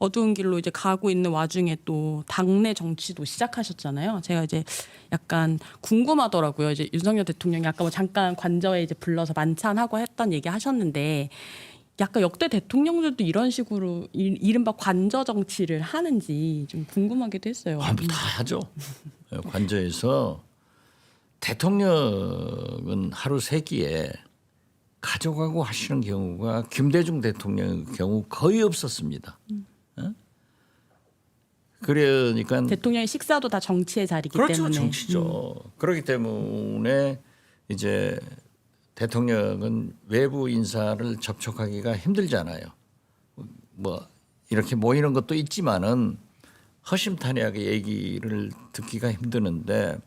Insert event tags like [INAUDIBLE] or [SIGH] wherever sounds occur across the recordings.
어두운 길로 이제 가고 있는 와중에 또 당내 정치도 시작하셨잖아요. 제가 이제 약간 궁금하더라고요. 이제 윤석열 대통령이 아까 뭐 잠깐 관저에 이제 불러서 만찬하고 했던 얘기 하셨는데 약간 역대 대통령들도 이런 식으로 이- 이른바 관저 정치를 하는지 좀 궁금하기도 했어요. 아, 뭐다 하죠. [LAUGHS] 관저에서 대통령은 하루 세 끼에 가져가고 하시는 경우가 김대중 대통령의 경우 거의 없었습니다. 어? 그러니까 대통령의 식사도 다 정치의 자리이기 그렇죠 때문에 정치죠. 그렇기 때문에 이제 대통령은 외부 인사를 접촉하기가 힘들잖아요. 뭐 이렇게 모이는 것도 있지만은 허심탄회하게 얘기를 듣기가 힘드는데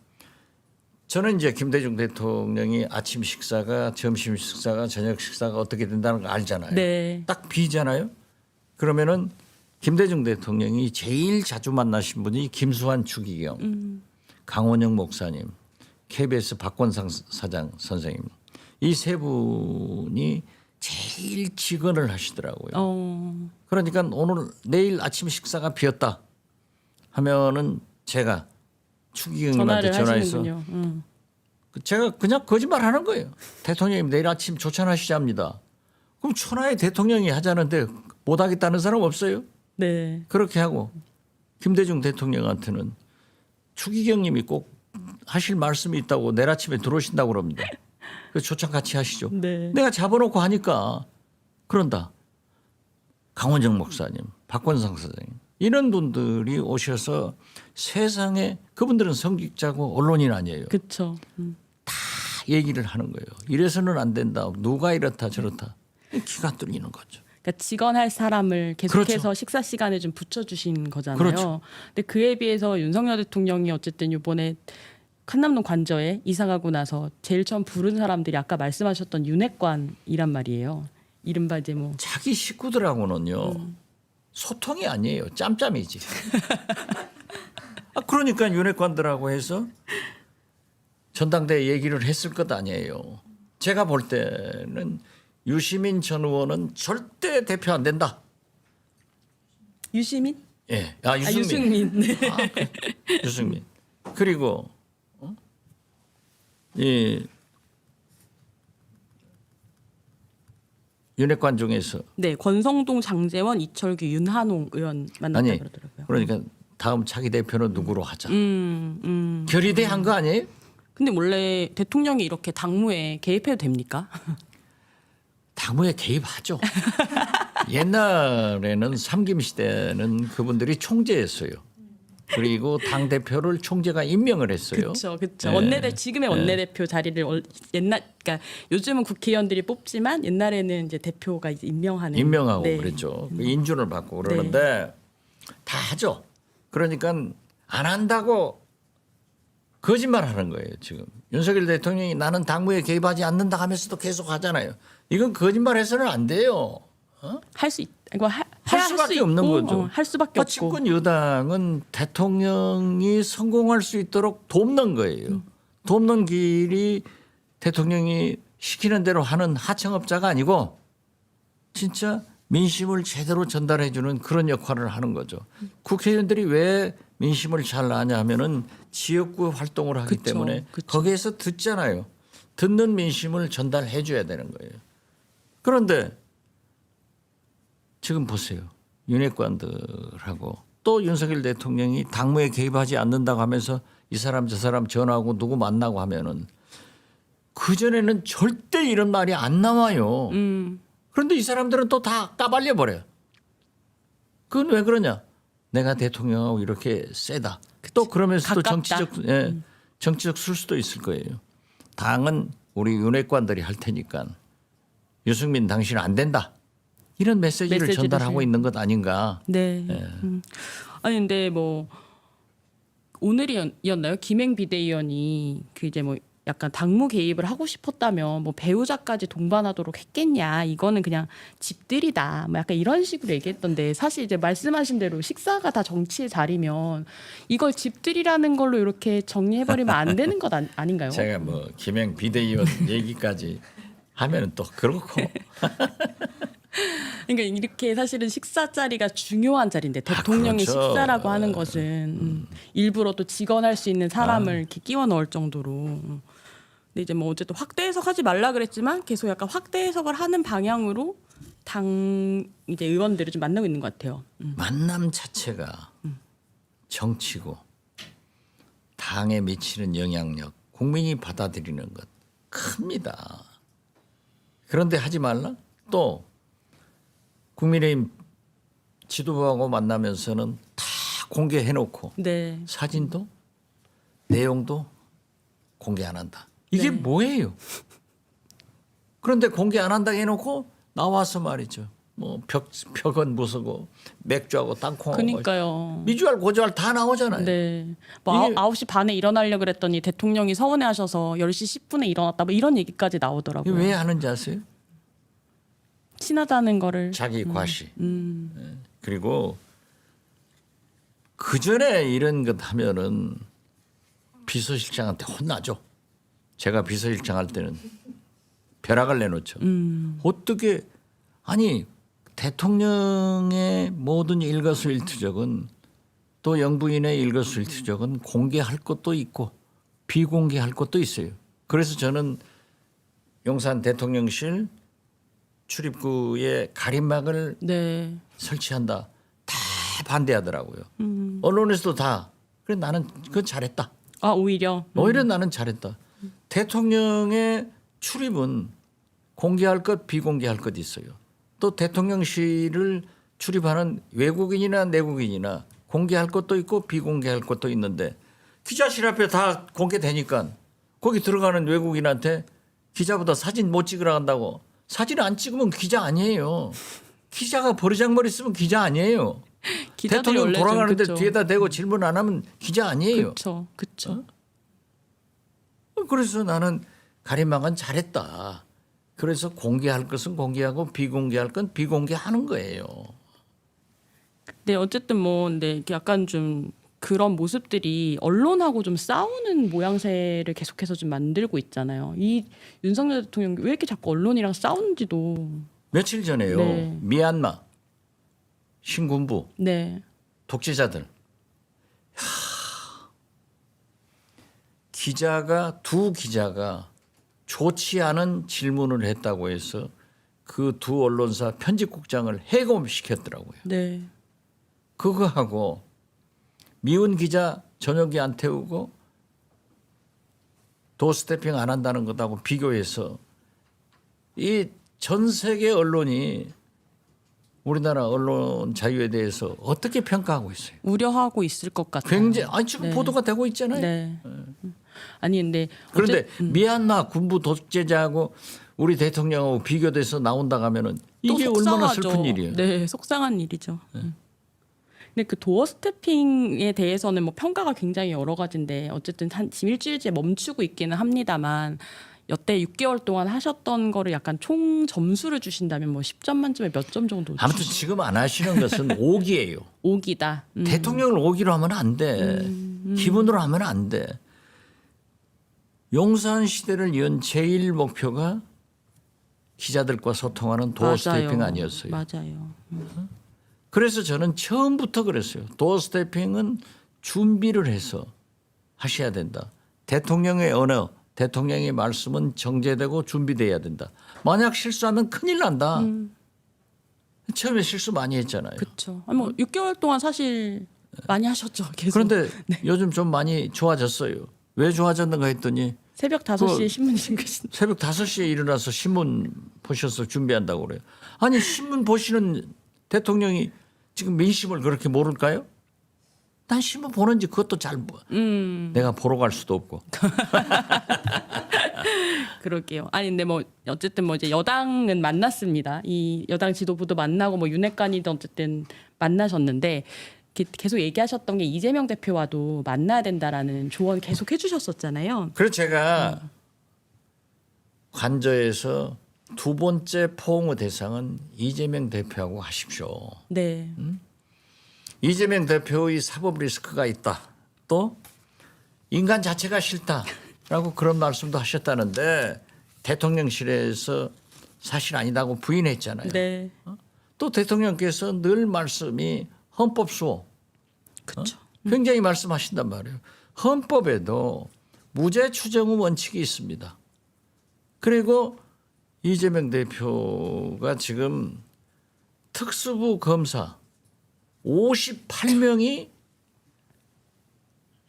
저는 이제 김대중 대통령이 아침 식사가 점심 식사가 저녁 식사가 어떻게 된다는 거 알잖아요. 네. 딱 비잖아요. 그러면은 김대중 대통령이 제일 자주 만나신 분이 김수환 추기경, 강원영 목사님, KBS 박권상 사장 선생님 이 세 분이 제일 직언을 하시더라고요. 어, 그러니까 오늘 내일 아침 식사가 비었다 하면은 제가 추기경님한테 전화해서. 음. 그 제가 그냥 거짓말 하는 거예요. 대통령님 내일 아침 조찬하시자입니다. 그럼 천하의 대통령이 하자는데 못 하겠다는 사람 없어요? 네. 그렇게 하고 김대중 대통령한테는 추기경님이 꼭 하실 말씀이 있다고 내일 아침에 들어오신다고 그럽니다. 그 조찬 같이 하시죠. 네. 내가 잡아놓고 하니까 그런다. 강원정 목사님, 박권상 사장님 이런 분들이 오셔서 세상에 그분들은 성직자고 언론인 아니에요. 그렇죠. 음. 다 얘기를 하는 거예요. 이래서는 안 된다. 누가 이렇다 저렇다. 기가 뚫리는 거죠. 그러니까 직언할 사람을 계속해서 그렇죠. 식사 시간에 좀 붙여주신 거잖아요. 그렇죠. 근데 그에 비해서 윤석열 대통령이 어쨌든 이번에 한남동 관저에 이사 가고 나서 제일 처음 부른 사람들이 아까 말씀하셨던 윤핵관이란 말이에요. 이른바 이제 뭐 자기 식구들하고는요 소통이 아니에요. 짬짬이지. [LAUGHS] 아, 그러니까 윤핵관들하고 해서 전당대 얘기를 했을 것 아니에요. 제가 볼 때는 유시민 전 의원은 절대 대표 안 된다. 유시민? 예, 아 아, 유승민, 유승민. 네. 유승민. 그리고 어? 이 윤핵관 중에서 네, 권성동, 장재원, 이철규, 윤한홍 의원 만났다 아니 그러더라고요. 그러니까 다음 차기 대표는 누구로 하자. 음, 음. 결의대 한거 아니에요? 근데 원래 대통령이 이렇게 당무에 개입해도 됩니까? 당무에 개입하죠. [LAUGHS] 옛날에는 삼김 시대는 그분들이 총재였어요. 그리고 당 대표를 총재가 임명을 했어요. 그렇죠, 그렇죠. 네. 원내대 지금의 원내대표 자리를 얼- 옛날, 그러니까 요즘은 국회의원들이 뽑지만 옛날에는 이제 대표가 이제 임명하는. 임명하고 네. 그랬죠. 그 인준을 받고 그러는데 다 하죠. 그러니까 안 한다고 거짓말 하는 거예요, 지금. 윤석열 대통령이 나는 당무에 개입하지 않는다 하면서도 계속 하잖아요. 이건 거짓말 해서는 안 돼요. 할수 있, 이거 하, 할 수밖에 수 없는 있고, 거죠. 어, 할 수밖에 그 없고. 집권 여당은 대통령이 성공할 수 있도록 돕는 거예요. 음. 돕는 길이 대통령이 시키는 대로 하는 하청업자가 아니고 진짜 민심을 제대로 전달해 주는 그런 역할을 하는 거죠. 국회의원들이 왜 민심을 잘 아냐 하면은 지역구 활동을 하기 그쵸, 때문에 그쵸. 거기에서 듣잖아요. 듣는 민심을 전달해 줘야 되는 거예요. 그런데 지금 보세요. 윤핵관들하고 또 윤석열 대통령이 당무에 개입하지 않는다고 하면서 이 사람 저 사람 전화하고 누구 만나고 하면은 그 전에는 절대 이런 말이 안 나와요. 음, 그런데 이 사람들은 또 다 까발려 버려요. 그건 왜 그러냐? 내가 대통령하고 이렇게 세다. 또 그러면서 또 가깝다. 정치적 예, 정치적 술수도 있을 거예요. 당은 우리 윤핵관들이 할 테니까 유승민 당신 안 된다. 이런 메시지를 메시지를 전달하고 주는. 있는 것 아닌가? 네. 음. 아니 근데 뭐 오늘이었나요? 김행 비대위원이 그 이제 뭐 약간 당무 개입을 하고 싶었다면 뭐 배우자까지 동반하도록 했겠냐 이거는 그냥 집들이다 뭐 약간 이런 식으로 얘기했던데 사실 이제 말씀하신 대로 식사가 다 정치의 자리면 이걸 집들이라는 걸로 이렇게 정리해버리면 안 되는 것 아니- 아닌가요? 제가 뭐 김행 비대위원 [LAUGHS] 얘기까지 하면은 또 그렇고 [LAUGHS] 그러니까 이렇게 사실은 식사 자리가 중요한 자리인데 대통령이 그렇죠. 식사라고 하는 것은 음, 일부러 또 직언할 수 있는 사람을 이렇게 끼워 넣을 정도로. 음. 근데 이제 뭐 어쨌든 확대 해석하지 말라 그랬지만 계속 약간 확대 해석을 하는 방향으로 당 이제 의원들을 좀 만나고 있는 것 같아요. 음. 만남 자체가 정치고 당에 미치는 영향력 국민이 받아들이는 것 큽니다. 그런데 하지 말라? 또 국민의힘 지도부하고 만나면서는 다 공개해 놓고 네. 사진도 내용도 공개 안 한다. 이게 네. 뭐예요? 그런데 공개 안 한다 해놓고 나와서 말이죠. 뭐 벽, 벽은 무서고 맥주하고 땅콩하고 그니까요. 미주알 고주알 다 나오잖아요. 네. 뭐 이게- 아홉 시 반에 일어나려 그랬더니 대통령이 서운해 하셔서 10시 10분에 일어났다 뭐 이런 얘기까지 이게 나오더라고요. 왜 하는지 아세요? 친하다는 거를 자기 과시. 음. 예. 그리고 그 전에 이런 것 하면은 비서실장한테 혼나죠. 제가 비서실장 할 때는 벼락을 내놓죠. 음. 어떻게 아니 대통령의 모든 일거수일투족은 또 영부인의 일거수일투족은 공개할 것도 있고 비공개할 것도 있어요. 그래서 저는 용산 대통령실 출입구에 가림막을 네. 설치한다. 다 반대하더라고요. 음. 언론에서도 다. 그래 나는 그건 잘했다. 아 오히려 오히려 나는 잘했다. 대통령의 출입은 공개할 것, 비공개할 것 있어요. 또 대통령실을 출입하는 외국인이나 내국인이나 공개할 것도 있고 비공개할 것도 있는데 기자실 앞에 다 공개되니까 거기 들어가는 외국인한테 기자보다 사진 못 찍으러 간다고 사진 안 찍으면 기자 아니에요. 기자가 버리장머리 쓰면 기자 아니에요. [LAUGHS] 대통령 돌아가는데. 뒤에다 대고 질문 안 하면 기자 아니에요. 그렇죠. 그렇죠. 그래서 나는 가림막은 잘했다. 그래서 공개할 것은 공개하고 비공개할 건 비공개하는 거예요. 네 어쨌든 뭐 근데 이렇게 약간 좀 그런 모습들이 언론하고 좀 싸우는 모양새를 계속해서 좀 만들고 있잖아요. 이 윤석열 대통령 왜 이렇게 자꾸 언론이랑 싸우는지도 며칠 전에요. 네. 미얀마 신군부 네. 독재자들 기자가 두 기자가 좋지 않은 질문을 했다고 해서 그 두 언론사 편집국장을 해고시켰더라고요. 네. 그거하고 미운 기자 저녁에 안 태우고 도스태핑 안 한다는 것하고 비교해서 이 전 세계 언론이 우리나라 언론 자유에 대해서 어떻게 평가하고 있어요? 우려하고 있을 것 같아요. 굉장히 아니 지금 보도가 되고 있잖아요. 네. 음. 아니 근데 그런데 어째- 미얀마 군부 독재자하고 우리 대통령하고 비교돼서 나온다 하면은 또 이게 얼마나 속상하죠. 슬픈 일이에요. 네. 네, 속상한 일이죠. 음. 근데 그 도어 스태핑에 대해서는 뭐 평가가 굉장히 여러 가지인데 어쨌든 한 지금 일주일째 멈추고 있기는 합니다만 여태 6개월 동안 하셨던 거를 약간 총 점수를 주신다면 뭐 10점 만점에 몇 점 정도 아무튼 지금 안 하시는 것은 [LAUGHS] 오기예요. 오기다. 음. 대통령을 오기로 하면 안 돼. 기분으로 하면 안 돼. 용산 시대를 연 제일 목표가 기자들과 소통하는 도어 스태핑 아니었어요. 맞아요. 그래서 저는 처음부터 그랬어요. 도어 스태핑은 준비를 해서 하셔야 된다. 대통령의 언어, 대통령의 말씀은 정제되고 준비돼야 된다. 만약 실수하면 큰일 난다. 처음에 실수 많이 했잖아요. 그렇죠. 뭐 6개월 동안 사실 많이 하셨죠. 계속. 그런데 [LAUGHS] 요즘 좀 많이 좋아졌어요. 왜 좋아졌는가 했더니 새벽 5시에 신문 읽으신 새벽 5시에 일어나서 신문 보셔서 준비한다고 그래요. 아니 신문 보시는 대통령이 지금 민심을 그렇게 모를까요? 난 신문 보는지 그것도 잘 모- 내가 보러 갈 수도 없고. [LAUGHS] 그러게요. 아니 근데 뭐 어쨌든 뭐 이제 여당은 만났습니다. 이 여당 지도부도 만나고 뭐 윤핵관이든 어쨌든 만나셨는데 게- 계속 얘기하셨던 게 이재명 대표와도 만나야 된다라는 조언 계속 해주셨었잖아요. 그래서 제가 관저에서 두 번째 포옹의 대상은 이재명 대표하고 하십시오. 네, 이재명 대표의 사법 리스크가 있다. 또 인간 자체가 싫다라고 그런 말씀도 하셨다는데 대통령실에서 사실 아니다고 부인했잖아요. 네. 또 대통령께서 늘 말씀이 헌법 수호 그렇죠. 굉장히 말씀하신단 말이에요. 헌법에도 무죄 추정 원칙이 있습니다. 그리고 이재명 대표가 지금 특수부 검사 58명이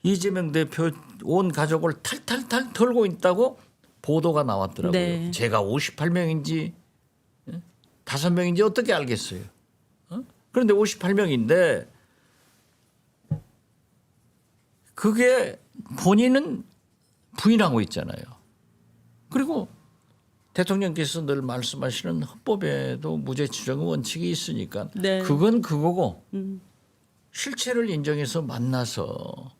이재명 대표 온 가족을 탈탈탈 털고 있다고 보도가 나왔더라고요. 네. 제가 58명인지 다섯 명인지 어떻게 알겠어요? 어? 그런데 58명인데 그게 본인은 부인하고 있잖아요. 그리고 대통령께서 늘 말씀하시는 헌법에도 무죄 추정 원칙이 있으니까 네. 음. 그건 그거고 실체를 인정해서 만나서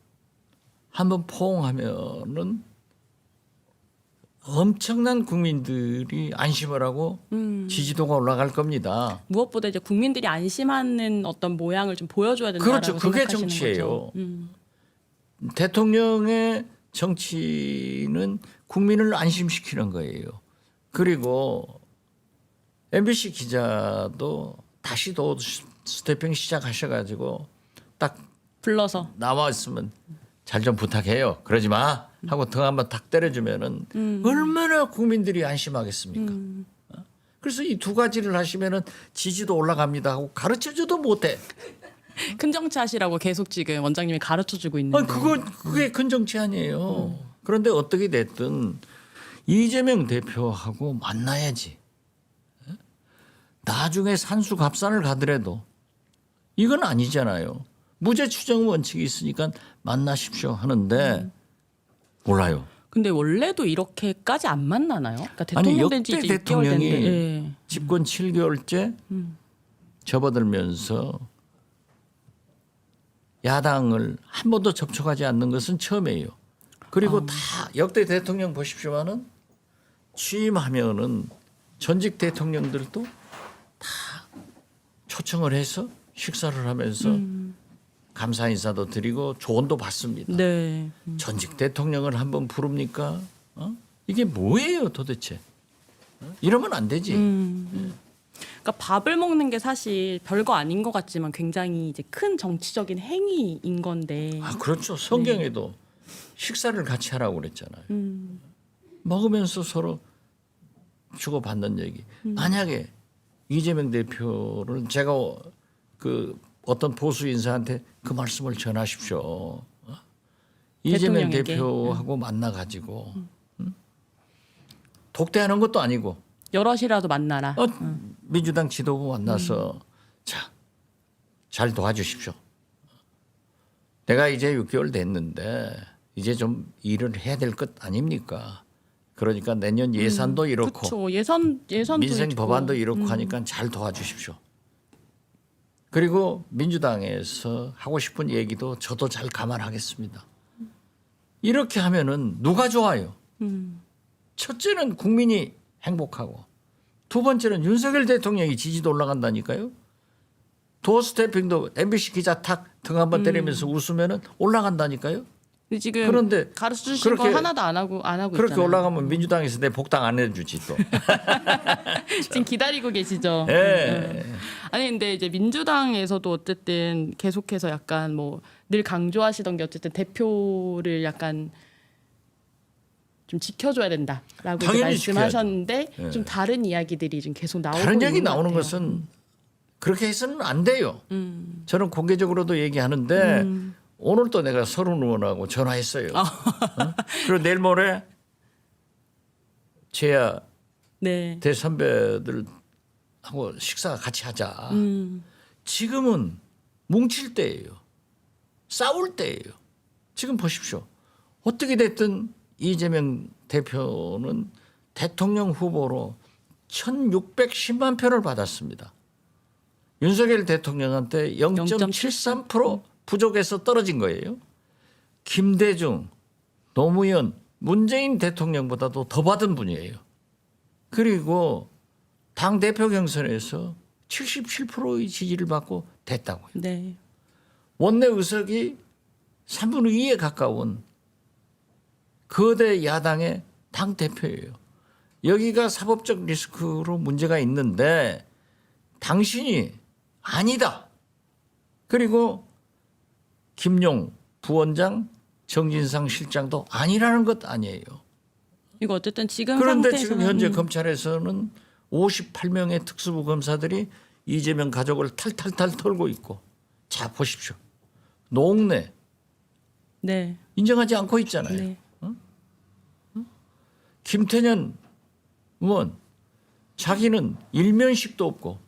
한번 포옹하면은 엄청난 국민들이 안심을 하고 음. 지지도가 올라갈 겁니다. 무엇보다 이제 국민들이 안심하는 어떤 모양을 좀 보여줘야 된다라고 그렇죠. 그게 생각하시는 정치예요. 거죠. 음. 대통령의 정치는 국민을 안심시키는 거예요. 그리고 MBC 기자도 다시 또 스태핑 시작하셔가지고 딱 불러서 나와 있으면 잘 좀 부탁해요. 그러지 마 하고 등 한번 탁 때려주면은 얼마나 국민들이 안심하겠습니까? 어? 그래서 이 두 가지를 하시면은 지지도 올라갑니다 하고 가르쳐줘도 못해. [LAUGHS] 큰 정치하시라고 계속 지금 원장님이 가르쳐 주고 있는데. 아니 그건 그게 큰 정치 아니에요. 그런데 어떻게 됐든 이재명 대표하고 만나야지. 예? 나중에 산수갑산을 가더라도 이건 아니잖아요. 무죄 추정 원칙이 있으니까 만나십시오 하는데 몰라요. 근데 원래도 이렇게까지 안 만나나요? 그러니까 아니, 대통령 된지 역대 이제 6개월 대통령이 됐는데. 예. 집권 7개월째 접어들면서 야당을 한 번도 접촉하지 않는 것은 처음이에요. 그리고 다 역대 대통령 보십시오만은 취임하면은 전직 대통령들도 다 초청을 해서 식사를 하면서 감사 인사도 드리고 조언도 받습니다. 네. 전직 대통령을 한번 부릅니까? 어? 이게 뭐예요 도대체? 어? 이러면 안 되지. 그러니까 밥을 먹는 게 사실 별거 아닌 것 같지만 굉장히 이제 큰 정치적인 행위인 건데. 아 그렇죠. 성경에도 식사를 같이 하라고 그랬잖아요. 음. 먹으면서 서로 주고 받는 얘기. 음. 만약에 이재명 대표를 제가 어- 그 어떤 보수 인사한테 그 말씀을 전하십시오. 어? 이재명 대통령에게. 대표하고 만나 가지고 음? 독대하는 것도 아니고 여럿이라도 만나라. 어, 민주당 지도부 만나서 자, 잘 도와주십시오. 내가 이제 6개월 됐는데 이제 좀 일을 해야 될 것 아닙니까? 그러니까 내년 예산도 이렇고 그렇죠. 예산 예산도 민생 있고. 법안도 이렇고 하니까 잘 도와주십시오. 그리고 민주당에서 하고 싶은 얘기도 저도 잘 감안하겠습니다. 이렇게 하면은 누가 좋아요? 첫째는 국민이 행복하고 두 번째는 윤석열 대통령이 지지도 올라간다니까요. 도어 스태핑도 MBC 기자 탁 등 한번 때리면서 웃으면은 올라간다니까요. 지금 그런데 가르쳐 주신 거 그렇게- 하나도 안 하고 안 하고 그렇게 있잖아요. 올라가면 민주당에서 내 복당 안 해주지 또. [LAUGHS] 지금 기다리고 계시죠. 예. 아니 근데 이제 민주당에서도 어쨌든 계속해서 약간 뭐 늘 강조하시던 게 어쨌든 대표를 약간 좀 지켜줘야 된다라고 이제 당연히 말씀하셨는데. 예. 좀 다른 이야기들이 좀 계속 나오고 다른 얘기 있는 것 나오는 같아요. 것은 그렇게 해서는 안 돼요. 음. 저는 공개적으로도 얘기하는데 오늘 또 내가 서른 의원하고 전화했어요. 아. 어? 그리고 내일 모레 제야 네. 대선배들하고 식사 같이 하자. 음. 지금은 뭉칠 때예요. 싸울 때예요. 지금 보십시오. 어떻게 됐든 이재명 대표는 대통령 후보로 1,610만 표를 받았습니다. 윤석열 대통령한테 0.73% 부족해서 떨어진 거예요. 김대중, 노무현, 문재인 대통령보다도 더 받은 분이에요. 그리고 당 대표 경선에서 77%의 지지를 받고 됐다고요. 네. 원내 의석이 3분의 2에 가까운 거대 야당의 당 대표예요. 여기가 사법적 리스크로 문제가 있는데 당신이 아니다. 그리고 김용 부원장, 정진상 실장도 아니라는 것 아니에요. 이거 어쨌든 지금 그런데 상태에서는 지금 현재 음, 검찰에서는 58명의 특수부 검사들이 이재명 가족을 탈탈탈 털고 있고 자 보십시오. 농내 네, 인정하지 않고 있잖아요. 네. 김태년 의원 자기는 일면식도 없고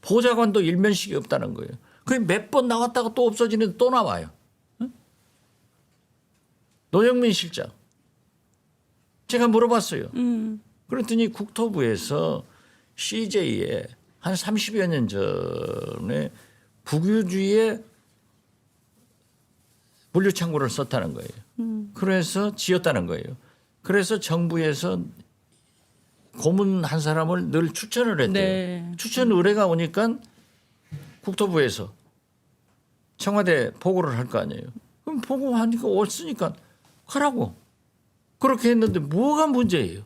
보좌관도 일면식이 없다는 거예요. 그게 몇 번 나왔다가 또 없어지는데 또 나와요. 응? 노영민 실장 제가 물어봤어요. 음, 그랬더니 국토부에서 CJ에 한 30여 년 전에 국유주의의 물류 창고를 썼다는 거예요. 그래서 지었다는 거예요. 그래서 정부에서 고문 한 사람을 늘 추천을 했대요. 네. 추천 의뢰가 오니까 국토부에서 청와대 보고를 할 거 아니에요. 그럼 보고하니까 왔으니까 하라고. 그렇게 했는데 뭐가 문제예요?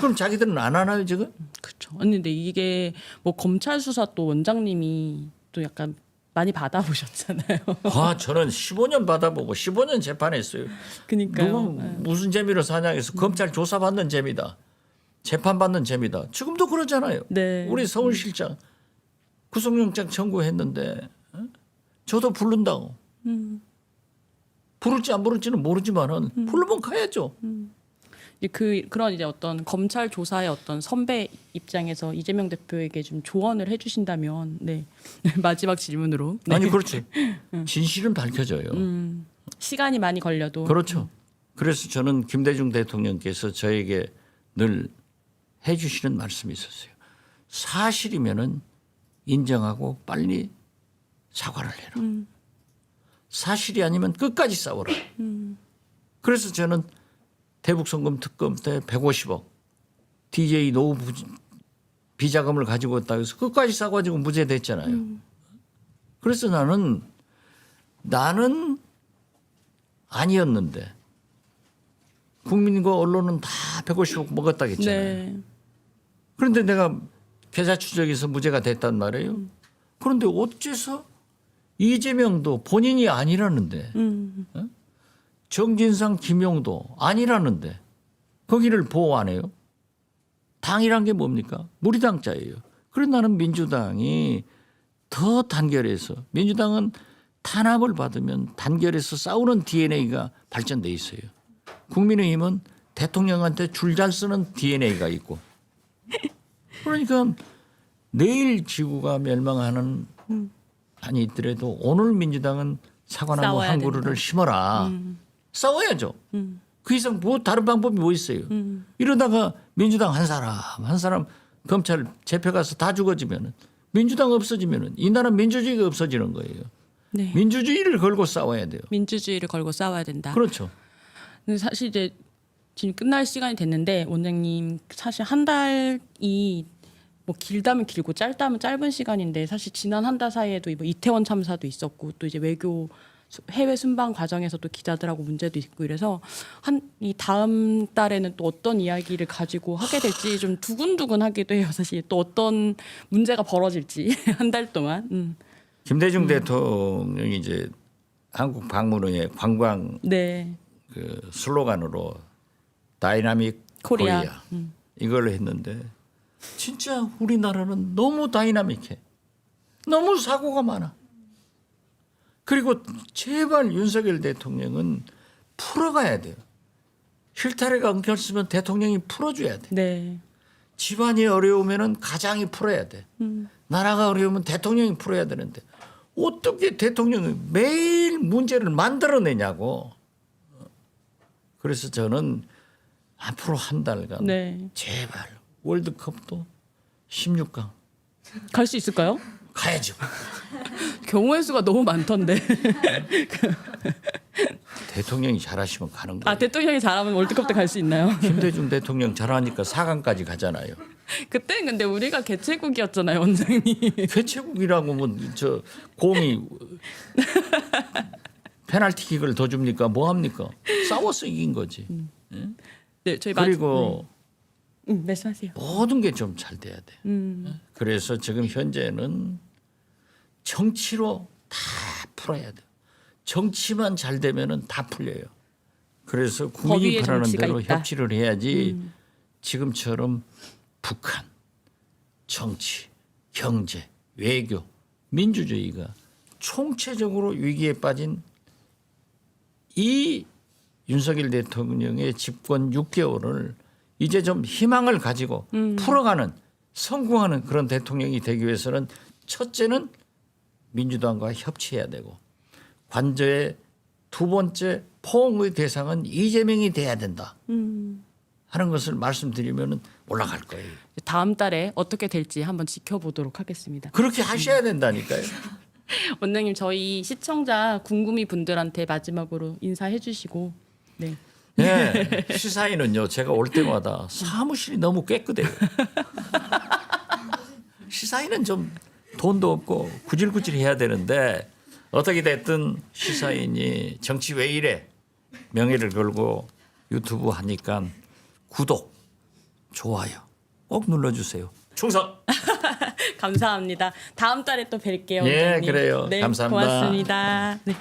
그럼 자기들은 안 하나요 지금? 그렇죠. 아니 근데 이게 뭐 검찰 수사 또 원장님이 또 약간 많이 받아보셨잖아요. 아 저는 15년 받아보고 15년 재판했어요. 그니까요. 누구 무슨 재미로 사냐해서 검찰 조사 받는 재미다. 재판 받는 재미다. 지금도 그러잖아요. 네. 우리 서울실장 구속영장 청구했는데 어? 저도 부른다고. 음. 부를지 안 부를지는 모르지만은 부르면 가야죠. 이제 그 그런 이제 어떤 검찰 조사의 어떤 선배 입장에서 이재명 대표에게 좀 조언을 해주신다면, 네 [LAUGHS] 마지막 질문으로 네. 아니 그렇지. [LAUGHS] 진실은 밝혀져요. 음, 시간이 많이 걸려도 그렇죠. 그래서 저는 김대중 대통령께서 저에게 늘 해주시는 말씀이 있었어요. 사실이면은 인정하고 빨리 사과를 해라. 사실이 아니면 끝까지 싸워라. 그래서 저는 대북송금 특검 때 150억 DJ 노후 부- 비자금을 가지고 있다 해서 끝까지 싸가지고 무죄됐잖아요. 그래서 나는 나는 아니었는데 국민과 언론은 다 150억 먹었다겠잖아요. 네. 그런데 내가 계좌 추적에서 무죄가 됐단 말이에요. 그런데 어째서 이재명도 본인이 아니라는데 음, 정진상 김용도 아니라는데 거기를 보호 안 해요? 당이란 게 뭡니까? 무리당자예요. 그래서 나는 민주당이 더 단결해서 민주당은 탄압을 받으면 단결해서 싸우는 DNA가 발전돼 있어요. 국민의힘은 대통령한테 줄 잘 쓰는 DNA가 있고 그러니까 내일 지구가 멸망하는 한이 있더라도 오늘 민주당은 사과나무 싸워야 한. 그루를 심어라. 싸워야죠. 음. 그 이상 뭐 다른 방법이 뭐 있어요? 이러다가 민주당 한 사람 한 사람 검찰 재표 가서 다 죽어지면은 민주당 없어지면은 이 나라 민주주의가 없어지는 거예요. 네. 민주주의를 걸고 싸워야 돼요. 민주주의를 걸고 싸워야 된다. 그렇죠. 근데 사실 이제 지금 끝날 시간이 됐는데 원장님 사실 한 달이 뭐 길다면 길고 짧다면 짧은 시간인데 사실 지난 한 달 사이에도 뭐 이태원 참사도 있었고 또 이제 외교 수- 해외 순방 과정에서도 기자들하고 문제도 있고 이래서 한 이 다음 달에는 또 어떤 이야기를 가지고 하게 될지 좀 두근두근하기도 해요. 사실 또 어떤 문제가 벌어질지 [LAUGHS] 한 달 동안. 음. 김대중 대통령이 이제 한국 방문 후에 관광 네. 그 슬로건으로 다이나믹 코리아. 코리아, 이걸 했는데 진짜 우리나라는 너무 다이나믹해. 너무 사고가 많아. 그리고 제발 윤석열 대통령은 풀어가야 돼요. 실타래가 엉켰으면 대통령이 풀어줘야 돼. 네. 집안이 어려우면은 가장이 풀어야 돼. 나라가 어려우면 대통령이 풀어야 되는데 어떻게 대통령이 매일 문제를 만들어내냐고. 그래서 저는 앞으로 한 달간 네. 제발 월드컵도 16강 갈 수 있을까요? 가야죠. [LAUGHS] 경우의 수가 너무 많던데. [LAUGHS] 대통령이 잘하시면 가는 거예요. 아 대통령이 잘하면 월드컵 때 갈 수 있나요? 김대중 대통령 잘하니까 4강까지 가잖아요. [LAUGHS] 그때는 근데 우리가 개최국이었잖아요, 원장님. 개최국이라고 뭐 저 공이 페널티킥을 더 줍니까? 뭐 합니까? 싸워서 이긴 거지. 네, 저희 마지- 그리고 음, 말씀하세요. 모든 게 좀 잘 돼야 돼. 음. 그래서 지금 현재는 정치로 다 풀어야 돼. 정치만 잘 되면은 다 풀려요. 그래서 법 국민이 위에 바라는 정치가 대로 있다. 음. 협치를 해야지 지금처럼 북한, 정치, 경제, 외교, 민주주의가 총체적으로 위기에 빠진 이 윤석열 대통령의 집권 6개월을 이제 좀 희망을 가지고 풀어가는 성공하는 그런 대통령이 되기 위해서는 첫째는 민주당과 협치해야 되고 관저의 두 번째 포옹의 대상은 이재명이 돼야 된다 하는 것을 말씀드리면 올라갈 거예요. 다음 달에 어떻게 될지 한번 지켜보도록 하겠습니다. 그렇게 하셔야 된다니까요. [LAUGHS] 원장님 저희 시청자 궁금이 분들한테 마지막으로 인사해 주시고 네. 네, [LAUGHS] 시사인은요 제가 올 때마다 사무실이 너무 깨끗해요. [LAUGHS] 시사인은 좀 돈도 없고 구질구질 해야 되는데 어떻게 됐든 시사인이 정치 왜 이래 명예를 걸고 유튜브 하니까 구독, 좋아요 꼭 눌러주세요. 충성. [LAUGHS] 감사합니다. 다음 달에 또 뵐게요. 예, 원장님. 그래요. 네, 감사합니다. 고맙습니다. 네.